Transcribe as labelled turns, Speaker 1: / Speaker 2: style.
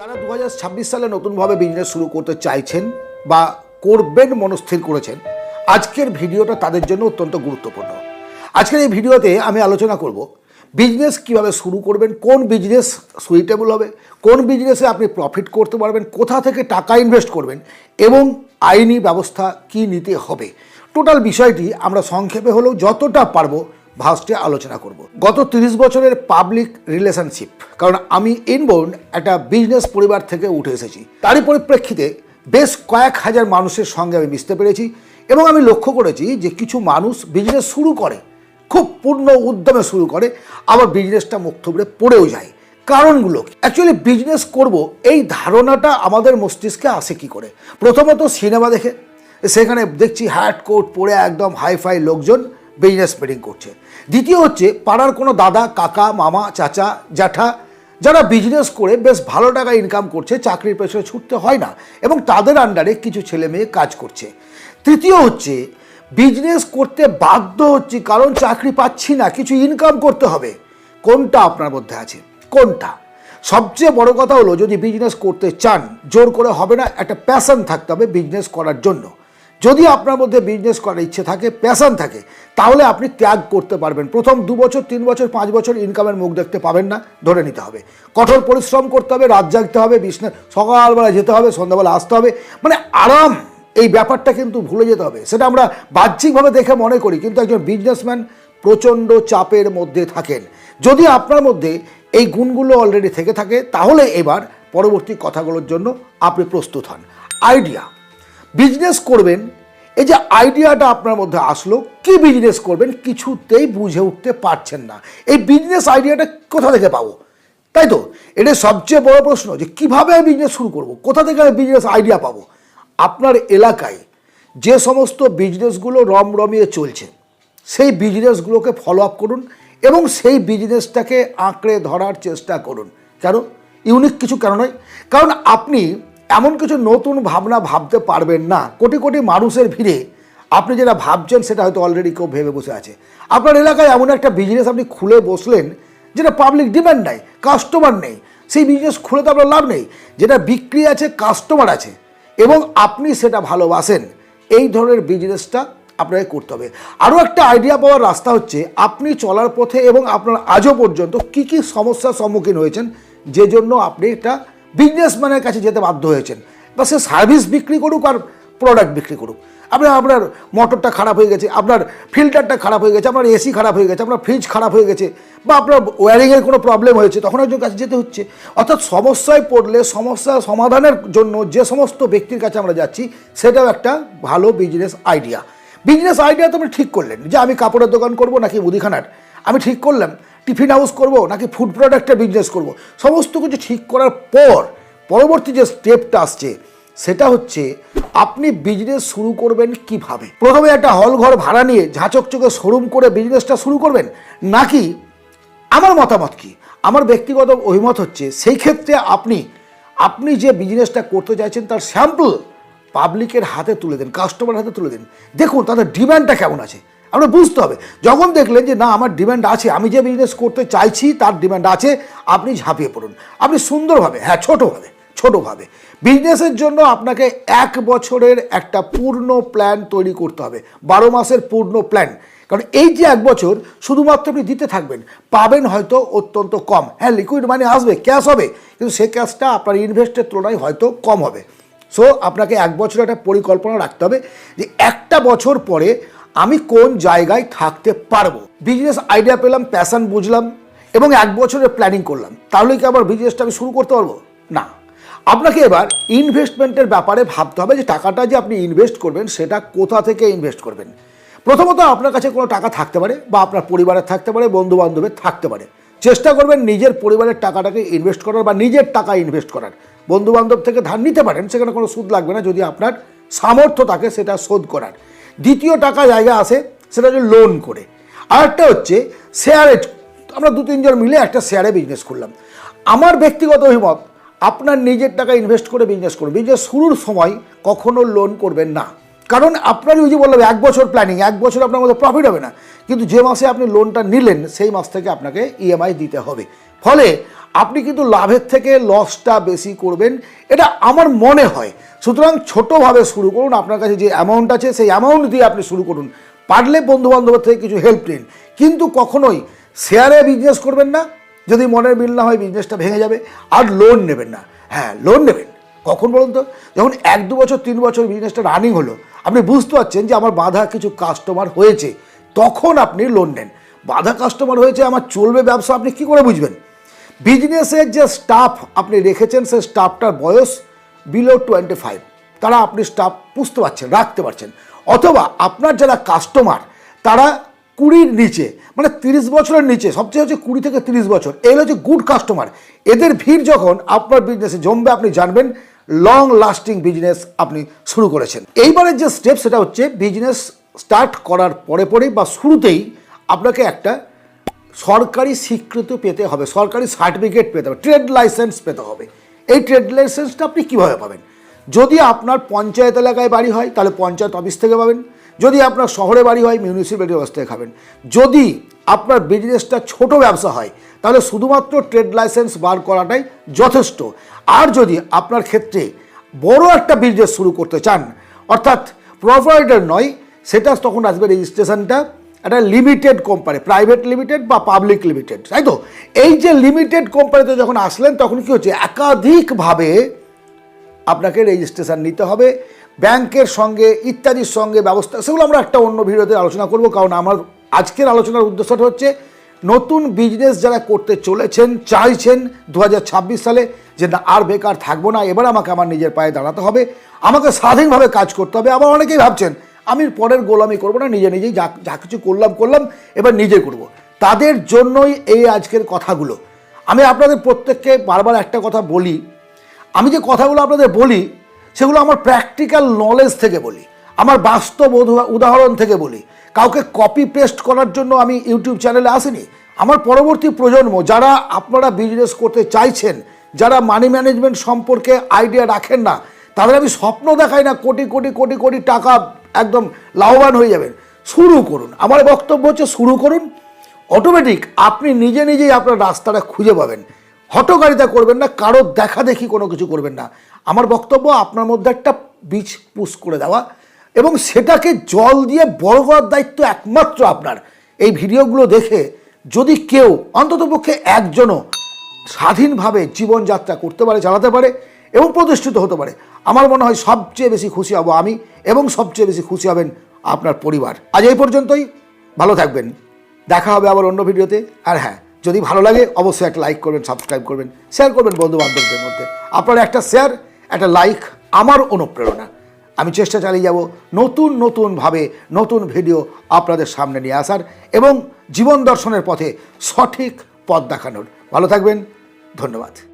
Speaker 1: যারা দু হাজার ছাব্বিশ সালে নতুনভাবে বিজনেস শুরু করতে চাইছেন বা করবেন, মনস্থির করেছেন, আজকের ভিডিওটা তাদের জন্য অত্যন্ত গুরুত্বপূর্ণ। আজকের এই ভিডিওতে আমি আলোচনা করব বিজনেস কীভাবে শুরু করবেন, কোন বিজনেস সুইটেবল হবে, কোন বিজনেসে আপনি প্রফিট করতে পারবেন, কোথা থেকে টাকা ইনভেস্ট করবেন এবং আইনি ব্যবস্থা কি নিতে হবে। টোটাল বিষয়টি আমরা সংক্ষেপে হলেও যতটা পারব ভাস্টে আলোচনা করব। গত তিরিশ বছরের পাবলিক রিলেশনশিপ কারণ আমি ইনবোর্ন একটা বিজনেস পরিবার থেকে উঠে এসেছি। তারই পরিপ্রেক্ষিতে বেশ কয়েক হাজার মানুষের সঙ্গে আমি মিশতে পেরেছি এবং আমি লক্ষ্য করেছি যে কিছু মানুষ বিজনেস শুরু করে, খুব পূর্ণ উদ্যমে শুরু করে, আবার বিজনেসটা মুখ থুবড়ে পড়েও যায়। কারণগুলো অ্যাকচুয়ালি বিজনেস করব এই ধারণাটা আমাদের মস্তিষ্কে আসে কি করে? প্রথমত সিনেমা দেখে, সেখানে দেখছি হ্যাট কোট পরে একদম হাইফাই লোকজন বিজনেস মিটিং করছে। দ্বিতীয় হচ্ছে, পাড়ার কোনো দাদা, কাকা, মামা, চাচা, জ্যাঠা, যারা বিজনেস করে বেশ ভালো টাকা ইনকাম করছে, চাকরির পেছনে ছুটতে হয় না এবং তাদের আন্ডারে কিছু ছেলে মেয়ে কাজ করছে। তৃতীয় হচ্ছে বিজনেস করতে বাধ্য হচ্ছি কারণ চাকরি পাচ্ছি না, কিছু ইনকাম করতে হবে। কোনটা আপনার মধ্যে আছে? কোনটা? সবচেয়ে বড় কথা হলো, যদি বিজনেস করতে চান, জোর করে হবে না, একটা প্যাশন থাকতে হবে বিজনেস করার জন্য। যদি আপনার মধ্যে বিজনেস করার ইচ্ছে থাকে প্যাশন থাকে, তাহলে আপনি ত্যাগ করতে পারবেন। প্রথম দু বছর, তিন বছর, পাঁচ বছর ইনকামের মুখ দেখতে পাবেন না, ধরে নিতে হবে। কঠোর পরিশ্রম করতে হবে, রাত জাগতে হবে বিজনেস সকালবেলা যেতে হবে, সন্ধ্যাবেলা আসতে হবে। মানে আরাম, এই ব্যাপারটা কিন্তু ভুলে যেতে হবে। সেটা আমরা বাহ্যিকভাবে দেখে মনে করি, কিন্তু একজন বিজনেসম্যান প্রচণ্ড চাপের মধ্যে থাকেন। যদি আপনার মধ্যে এই গুণগুলো অলরেডি থেকে থাকে, তাহলে এবার পরবর্তী কথাগুলোর জন্য আপনি প্রস্তুত হন। আইডিয়া বিজনেস করবেন, এই যে আইডিয়াটা আপনার মধ্যে আসলো, কি বিজনেস করবেন কিছুতেই বুঝে উঠতে পারছেন না। এই বিজনেস আইডিয়াটা কোথা থেকে পাবো? তাই তো? এটা সবচেয়ে বড় প্রশ্ন যে কীভাবে আমি বিজনেস শুরু করব? কোথা থেকে আমি বিজনেস আইডিয়া পাবো? আপনার এলাকায় যে সমস্ত বিজনেসগুলো রমরমিয়ে চলছে, সেই বিজনেসগুলোকে ফলো আপ করুন এবং সেই বিজনেসটাকে আঁকড়ে ধরার চেষ্টা করুন। কেন? ইউনিক কিছু কেন নয়। কারণ আপনি এমন কিছু নতুন ভাবনা ভাবতে পারবেন না। কোটি কোটি মানুষের ভিড়ে আপনি যেটা ভাবছেন সেটা হয়তো অলরেডি কেউ ভেবে বসে আছে। আপনার এলাকায় এমন একটা বিজনেস আপনি খুলে বসলেন যেটা পাবলিক ডিমান্ড নাই কাস্টমার নেই। সেই বিজনেস খুলে তো আপনার লাভ নেই। যেটা বিক্রি আছে কাস্টমার আছে। এবং আপনি সেটা ভালোবাসেন। এই ধরনের বিজনেসটা আপনাকে করতে হবে। আরও একটা আইডিয়া পাওয়ার রাস্তা হচ্ছে, আপনি চলার পথে এবং আপনার আজও পর্যন্ত কি কি সমস্যার সম্মুখীন হয়েছেন, যে জন্য আপনি একটা বিজনেসম্যানের কাছে যেতে বাধ্য হয়েছেন। বা সে সার্ভিস বিক্রি করুক আর প্রোডাক্ট বিক্রি করুক। আপনার আপনার মোটরটা খারাপ হয়ে গেছে, আপনার ফিল্টারটা খারাপ হয়ে গেছে, আপনার এসি খারাপ হয়ে গেছে, আপনার ফ্রিজ খারাপ হয়ে গেছে, বা আপনার ওয়ারিংয়ের কোনো প্রবলেম হয়েছে, তখন একজন কাছে যেতে হচ্ছে। অর্থাৎ সমস্যায় পড়লে, সমস্যা সমাধানের জন্য যে সমস্ত ব্যক্তির কাছে আমরা যাচ্ছি, সেটাও একটা ভালো বিজনেস আইডিয়া বিজনেস আইডিয়া তো আপনি ঠিক করলেন, যে আমি কাপড়ের দোকান করব নাকি মুদিখানার? আমি ঠিক করলাম। টিফিন হাউস করব নাকি ফুড প্রোডাক্টের বিজনেস করব? সমস্ত কিছু ঠিক করার পর পরবর্তী যে স্টেপটা আসছে, সেটা হচ্ছে আপনি বিজনেস শুরু করবেন কীভাবে? প্রথমে একটা হল ঘর ভাড়া নিয়ে ঝাঁচক চোখে শোরুম করে বিজনেসটা শুরু করবেন, নাকি আমার মতামত কি? আমার ব্যক্তিগত অভিমত হচ্ছে সেই ক্ষেত্রে আপনি আপনি যে বিজনেসটা করতে চাইছেন তার স্যাম্পল পাবলিকের হাতে তুলে দেন কাস্টমার হাতে তুলে দিন। দেখুন তাদের ডিমান্ডটা কেমন আছে। আপনার বুঝতে হবে। যখন দেখলেন যে, না, আমার ডিমান্ড আছে, আমি যে বিজনেস করতে চাইছি, তার ডিমান্ড আছে, আপনি ঝাঁপিয়ে পড়ুন। আপনি সুন্দরভাবে হ্যাঁ ছোটোভাবে ছোটোভাবে বিজনেসের জন্য আপনাকে এক বছরের একটা পূর্ণ প্ল্যান তৈরি করতে হবে। বারো মাসের পূর্ণ প্ল্যান কারণ এই যে এক বছর, শুধুমাত্র আপনি দিতে থাকবেন, পাবেন হয়তো অত্যন্ত কম। হ্যাঁ লিকুইড মানি আসবে ক্যাশ হবে, কিন্তু সে ক্যাশটা আপনার ইনভেস্টের তুলনায় হয়তো কম হবে। সো আপনাকে এক বছর একটা পরিকল্পনা রাখতে হবে যে, একটা বছর পরে আমি কোন জায়গায় থাকতে পারব? বিজনেস আইডিয়া পেলাম প্যাশন বুঝলাম এবং এক বছরের প্ল্যানিং করলাম। তাহলে কি আবার বিজনেসটা আমি শুরু করতে পারব? না। আপনাকে এবার ইনভেস্টমেন্টের ব্যাপারে ভাবতে হবে যে টাকাটা যে আপনি ইনভেস্ট করবেন, সেটা কোথা থেকে ইনভেস্ট করবেন? প্রথমত আপনার কাছে কোনো টাকা থাকতে পারে বা আপনার পরিবারের থাকতে পারে বন্ধু বান্ধবের থাকতে পারে। চেষ্টা করবেন নিজের পরিবারের টাকাটাকে ইনভেস্ট করার বা নিজের টাকা ইনভেস্ট করার। বন্ধু বান্ধব থেকে ধার নিতে পারেন, সেখানে কোনো সুদ লাগবে না যদি আপনার সামর্থ্য থাকে সেটা শোধ করার। দ্বিতীয় টাকা জায়গা আসে সেটা হচ্ছে লোন করে। আরেকটা হচ্ছে শেয়ারে আমরা দু তিনজন মিলে একটা শেয়ারে বিজনেস করলাম। আমার ব্যক্তিগত অভিমত, আপনার নিজের টাকা ইনভেস্ট করে বিজনেস করুন। বিজনেস শুরুর সময় কখনো লোন করবেন না। কারণ আপনার ওই যে বললাম, এক বছর প্ল্যানিং এক বছর আপনার মধ্যে প্রফিট হবে না। কিন্তু যে মাসে আপনি লোনটা নিলেন, সেই মাস থেকে আপনাকে ইএমআই দিতে হবে। ফলে আপনি কিন্তু লাভের থেকে লসটা বেশি করবেন, এটা আমার মনে হয়। সুতরাং ছোটোভাবে শুরু করুন, আপনার কাছে যে অ্যামাউন্ট আছে, সেই অ্যামাউন্ট দিয়ে আপনি শুরু করুন। পারলে বন্ধু বান্ধবের থেকে কিছু হেল্প নিন। কিন্তু কখনোই শেয়ারে বিজনেস করবেন না। যদি মনের মিল না হয় বিজনেসটা ভেঙে যাবে। আর লোন নেবেন না। হ্যাঁ লোন নেবেন। কখন বলুন তো? যখন এক, দু বছর, তিন বছর বিজনেসটা রানিং হলো আপনি বুঝতে পারছেন যে আমার বাধা কিছু কাস্টমার হয়েছে, তখন আপনি লোন নেন। বাধা কাস্টমার হয়েছে, আমার চলবে ব্যবসা, আপনি কি করে বুঝবেন? বিজনেসের যে স্টাফ আপনি রেখেছেন, সেই স্টাফটার বয়স বিলো টোয়েন্টি ফাইভ তারা আপনি স্টাফ বুঝতে পারছেন, রাখতে পারছেন। অথবা আপনার যারা কাস্টমার তারা কুড়ির নিচে মানে তিরিশ বছরের নিচে, সবচেয়ে হচ্ছে কুড়ি থেকে তিরিশ বছর এগুলো হচ্ছে গুড কাস্টমার এদের ভিড় যখন আপনার বিজনেসে জমবে, আপনি জানবেন লং লাস্টিং বিজনেস আপনি শুরু করেছেন। এইবারের যে স্টেপ সেটা হচ্ছে বিজনেস স্টার্ট করার পরে পরেই বা শুরুতেই আপনাকে একটা সরকারি স্বীকৃতি পেতে হবে, সরকারি সার্টিফিকেট পেতে হবে ট্রেড লাইসেন্স পেতে হবে। এই ট্রেড লাইসেন্সটা আপনি কীভাবে পাবেন? যদি আপনার পঞ্চায়েত এলাকায় বাড়ি হয়, তাহলে পঞ্চায়েত অফিস থেকে পাবেন। যদি আপনার শহরে বাড়ি হয় মিউনিসিপ্যালিটি অফিস থেকে খাবেন। যদি আপনার বিজনেসটা ছোট ব্যবসা হয়, তাহলে শুধুমাত্র ট্রেড লাইসেন্স বার করাটাই যথেষ্ট। আর যদি আপনার ক্ষেত্রে বড় একটা বিজনেস শুরু করতে চান, অর্থাৎ প্রোভাইডার নয়, সেটা তখন আসবে রেজিস্ট্রেশনটা একটা লিমিটেড কোম্পানি প্রাইভেট লিমিটেড বা পাবলিক লিমিটেড তাই তো? এই যে লিমিটেড কোম্পানিতে যখন আসলেন, তখন কি হচ্ছে? একাধিকভাবে আপনাকে রেজিস্ট্রেশন নিতে হবে। ব্যাংকের সঙ্গে, ইত্যাদির সঙ্গে ব্যবস্থা, সেগুলো আমরা একটা অন্য ভিডিওতে আলোচনা করব, কারণ আমার আজকের আলোচনার উদ্দেশ্যটা হচ্ছে নতুন বিজনেস যারা করতে চলেছেন, চাইছেন দু হাজার ছাব্বিশ সালে যে না, আর বেকার থাকব না, এবার আমাকে আমার নিজের পায়ে দাঁড়াতে হবে, আমাকে স্বাধীনভাবে কাজ করতে হবে, আবার অনেকেই ভাবছেন, আমি পরের গোলামি করব না, নিজে নিজেই যা যা কিছু করলাম করলাম, এবার নিজে করব। তাদের জন্যই এই আজকের কথাগুলো আমি আপনাদের প্রত্যেককে বারবার একটা কথা বলি, আমি যে কথাগুলো আপনাদের বলি সেগুলো আমার প্র্যাকটিক্যাল নলেজ থেকে বলি, আমার বাস্তব উদাহরণ থেকে বলি। কাউকে কপি পেস্ট করার জন্য আমি ইউটিউব চ্যানেলে আসিনি। আমার পরবর্তী প্রজন্ম যারা আপনারা বিজনেস করতে চাইছেন, যারা মানি ম্যানেজমেন্ট সম্পর্কে আইডিয়া রাখেন না, তাদের আমি স্বপ্ন দেখাই না কোটি কোটি কোটি কোটি টাকা একদম লাভবান হয়ে যাবেন। শুরু করুন। আমার বক্তব্য হচ্ছে শুরু করুন। অটোমেটিক আপনি নিজে নিজেই আপনার রাস্তাটা খুঁজে পাবেন। হটকারিতা করবেন না কারোর দেখা দেখি কোনো কিছু করবেন না। আমার বক্তব্য আপনার মধ্যে একটা বীজ পুশ করে দেওয়া এবং সেটাকে জল দিয়ে বড় করার দায়িত্ব একমাত্র আপনার। এই ভিডিওগুলো দেখে যদি কেউ অন্ততপক্ষে একজনও স্বাধীনভাবে জীবনযাত্রা করতে পারে, চালাতে পারে এবং প্রতিষ্ঠিত হতে পারে, আমার মনে হয় সবচেয়ে বেশি খুশি হব আমি এবং সবচেয়ে বেশি খুশি হবেন আপনার পরিবার। আজ এই পর্যন্তই, ভালো থাকবেন। দেখা হবে আবার অন্য ভিডিওতে। আর হ্যাঁ যদি ভালো লাগে অবশ্যই একটা লাইক করবেন সাবস্ক্রাইব করবেন শেয়ার করবেন বন্ধু বান্ধবদের মধ্যে। আপনার একটা শেয়ার একটা লাইক আমার অনুপ্রেরণা। আমি চেষ্টা চালিয়ে যাব নতুন নতুনভাবে নতুন ভিডিও আপনাদের সামনে নিয়ে আসার এবং জীবন দর্শনের পথে সঠিক পথ দেখানোর। ভালো থাকবেন। ধন্যবাদ।